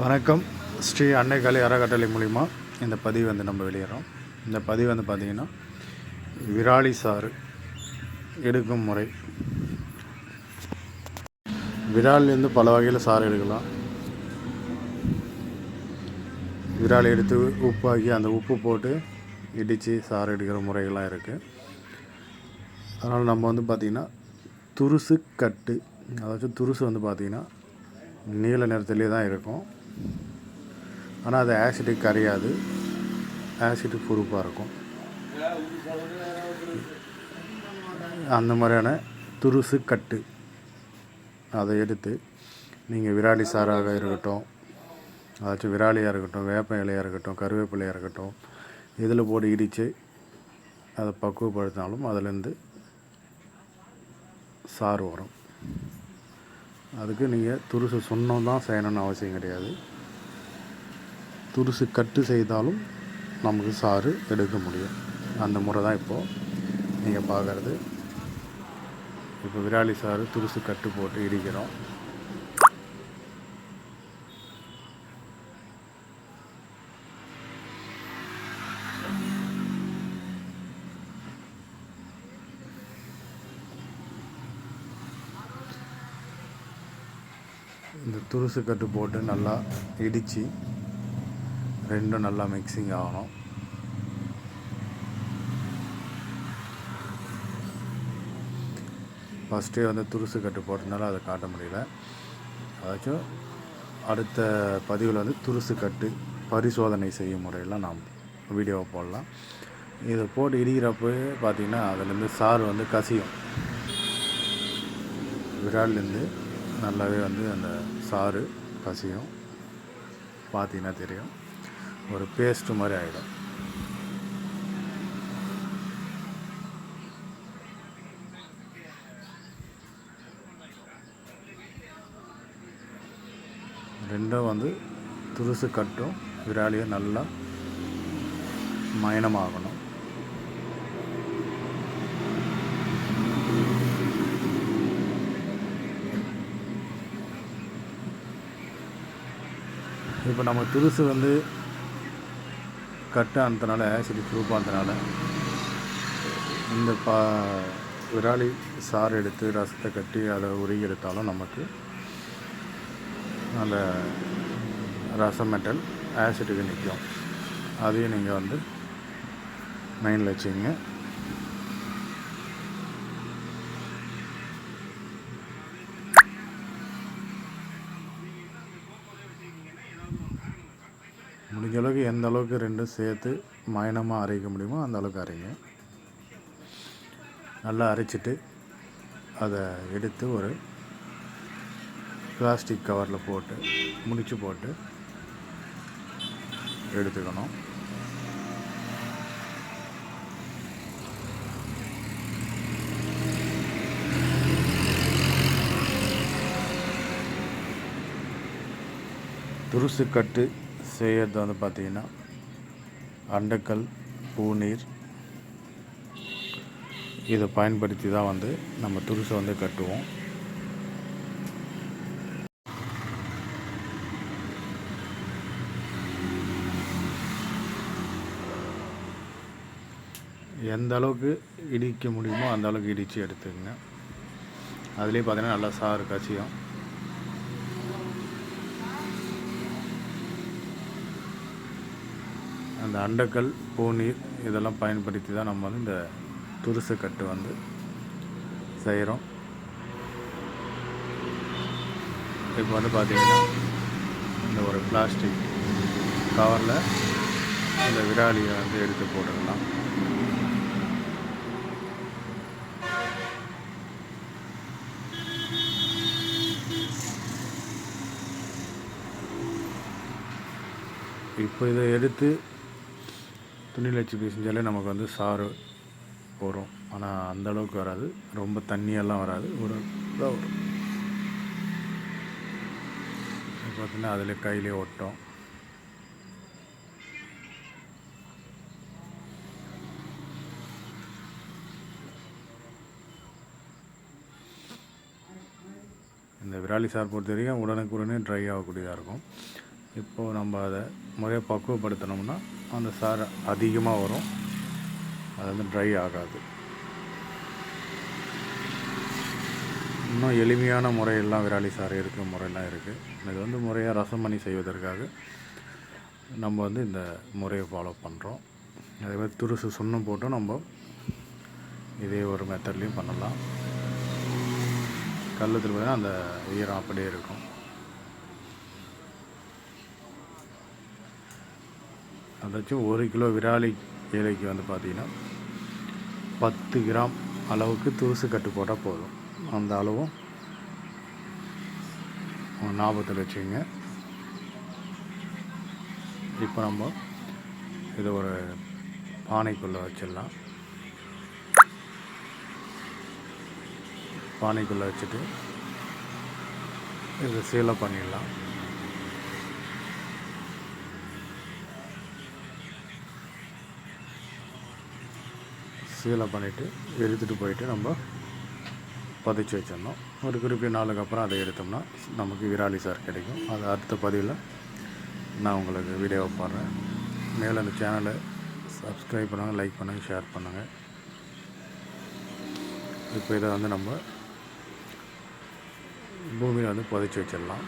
வணக்கம். ஸ்ரீ அன்னைக்காலி அறக்கட்டளை மூலிமா இந்த பதிவு வந்து நம்ம வெளியிடறோம். இந்த பதிவு வந்து பார்த்திங்கன்னா விராலி சாறு எடுக்கும் முறை. விராலிலேருந்து பல வகையில் சாறு எடுக்கலாம். விராலி எடுத்து உப்பாக்கி அந்த உப்பு போட்டு இடித்து சாறு எடுக்கிற முறைகள்லாம் இருக்குது அதனால் நம்ம வந்து பார்த்திங்கன்னா துருசு கட்டு அதாச்சும் துருசு வந்து பார்த்திங்கன்னா நீல நிறத்துலேயே தான் இருக்கும். ஆனால் அது ஆசிட்டுக்கு கரையாது. ஆசிட்டு பொறுப்பாக இருக்கும். அந்த மாதிரியான துருசு கட்டு. அதை எடுத்து நீங்கள் விராலி சாராக இருக்கட்டும் அதாச்சும் விராலியாக இருக்கட்டும் வேப்ப இலையாக இருக்கட்டும் கருவேப்பிலையாக இருக்கட்டும் இதில் போட்டு இடித்து அதை பக்குவப்படுத்தினாலும் அதுலேருந்து சாறு வரும். அதுக்கு நீங்கள் துருசு சொன்னோம் தான் செய்யணும்னு அவசியம் கிடையாது. துருசு கட்டு செய்தாலும் நமக்கு சாறு எடுக்க முடியும். அந்த முறை தான் இப்போது நீங்கள் பார்க்குறது இப்போ விராலி சாறு துருசு கட்டு போட்டு இடிக்கிறோம். இந்த துருசு கட்டு போட்டு நல்லா இடித்து ரெண்டும் நல்லா மிக்சிங் ஆகணும். ஃபஸ்ட்டே வந்து துருசு கட்டு போட்டதுனால அதை காட்ட முடியல. அதாச்சும் அடுத்த பதிவில் வந்து துருசு கட்டு பரிசோதனை செய்யும் முறையெல்லாம் நாம் வீடியோவை போடலாம். இதை போட்டு இடிக்கிறப்போ பார்த்திங்கன்னா அதுலேருந்து சாறு வந்து கசியும். விரால்லேருந்து நல்லாவே வந்து அந்த சாறு கசியும் பார்த்தீங்கன்னா தெரியும். ஒரு பேஸ்ட்டு மாதிரி ஆகிடும் ரெண்டும் வந்து துருசு கட்டும். விராலியும் நல்லா மயனமாகணும். இப்போ நம்ம துருசு வந்து கட்டு அந்தனால ஆசிட் ப்ரூஃப் ஆனதுனால இந்த பா விராலி சாறு எடுத்து ரசத்தை கட்டி அதை உருகி எடுத்தாலும் நமக்கு நல்ல ரசம் மெட்டல் ஆசிட்டுக்கு நிற்கும். அதையும் நீங்கள் வந்து மைண்டில் வச்சுங்க முடிஞ்ச அளவுக்கு எந்த அளவுக்கு ரெண்டும் சேர்த்து மயனமாக அரைக்க முடியுமோ அந்த அளவுக்கு அரைங்க. நல்லா அரைச்சிட்டு அதை எடுத்து ஒரு பிளாஸ்டிக் கவரில் போட்டு முடிச்சு போட்டு எடுத்துக்கணும். துருசு கட்டு செய்கிறது வந்து பார்த்திங்கன்னா அண்டக்கல் பூநீர் இதை பயன்படுத்தி தான் வந்து நம்ம துருசை வந்து கட்டுவோம். எந்த அளவுக்கு இடிக்க முடியுமோ அந்த அளவுக்கு இடித்து எடுத்துக்கங்க. அதுலேயே பார்த்தீங்கன்னா நல்லா சாறு கசியும் அந்த அண்டக்கல் பூநீர் இதெல்லாம் பயன்படுத்தி தான் நம்ம வந்து இந்த துருசு கட்டு வந்து செய்கிறோம் இப்போ வந்து பார்த்திங்கன்னா இந்த ஒரு பிளாஸ்டிக் கவரில் இந்த விராலியை வந்து எடுத்து போட்டுக்கலாம் இப்போ இதை எடுத்து துணியில் வச்சு செஞ்சாலே நமக்கு வந்து சாறு வரும் ஆனால் அந்த அளவுக்கு வராது. ரொம்ப தண்ணியெல்லாம் வராது. ஒரு இதாக வரும் பார்த்தீங்கன்னா அதில் கையிலே ஒட்டும். இந்த விராலி சார் பொறுத்த வரைக்கும் உடனுக்குடனே ட்ரை ஆகக்கூடியதாக இருக்கும். இப்போது நம்ம அதை முறையாக பக்குவப்படுத்தினோம்னா அந்த சாறு அதிகமாக வரும். அது வந்து ட்ரை ஆகாது. இன்னும் எளிமையான முறையெல்லாம் விராலி சாறு இருக்கிற முறையெல்லாம் இருக்குது இது வந்து முறையாக ரசம் பண்ணி செய்வதற்காக நம்ம வந்து இந்த முறையை ஃபாலோ பண்ணுறோம் அதே மாதிரி துருசு சுண்ணம் போட்டு நம்ம இதே ஒரு மெத்தட்லேயும் பண்ணலாம். கல்லத்தில் பார்த்தீங்கன்னா அந்த ஈரம் அப்படியே இருக்கும். அதாச்சும் ஒரு கிலோ விராலி இலைக்கு வந்து பார்த்திங்கன்னா பத்து கிராம் அளவுக்கு தூசு கட்டு போட்டால் போதும். அந்த அளவும் ஞாபகத்தில் வச்சுக்கோங்க இப்போ நம்ம இதை ஒரு பானைக்குள்ளே வச்சிடலாம். பானைக்குள்ளே வச்சுட்டு இதை சீலை பண்ணிடலாம். சீலை பண்ணிவிட்டு எடுத்துகிட்டு போயிட்டு நம்ம பதிச்சு வச்சிடணும். ஒரு குறிப்பிட்ட நாளுக்கு அப்புறம் அதை எடுத்தோம்னா நமக்கு விராலி சார் கிடைக்கும். அது அடுத்த பதிவில் நான் உங்களுக்கு வீடியோவை போடுறேன். மேலே அந்த சேனலை சப்ஸ்கிரைப் பண்ணுங்கள் லைக் பண்ணுங்கள் ஷேர் பண்ணுங்கள் இப்போ இதை வந்து நம்ம பூமியில் வந்து புதைச்சி வச்சிடலாம்.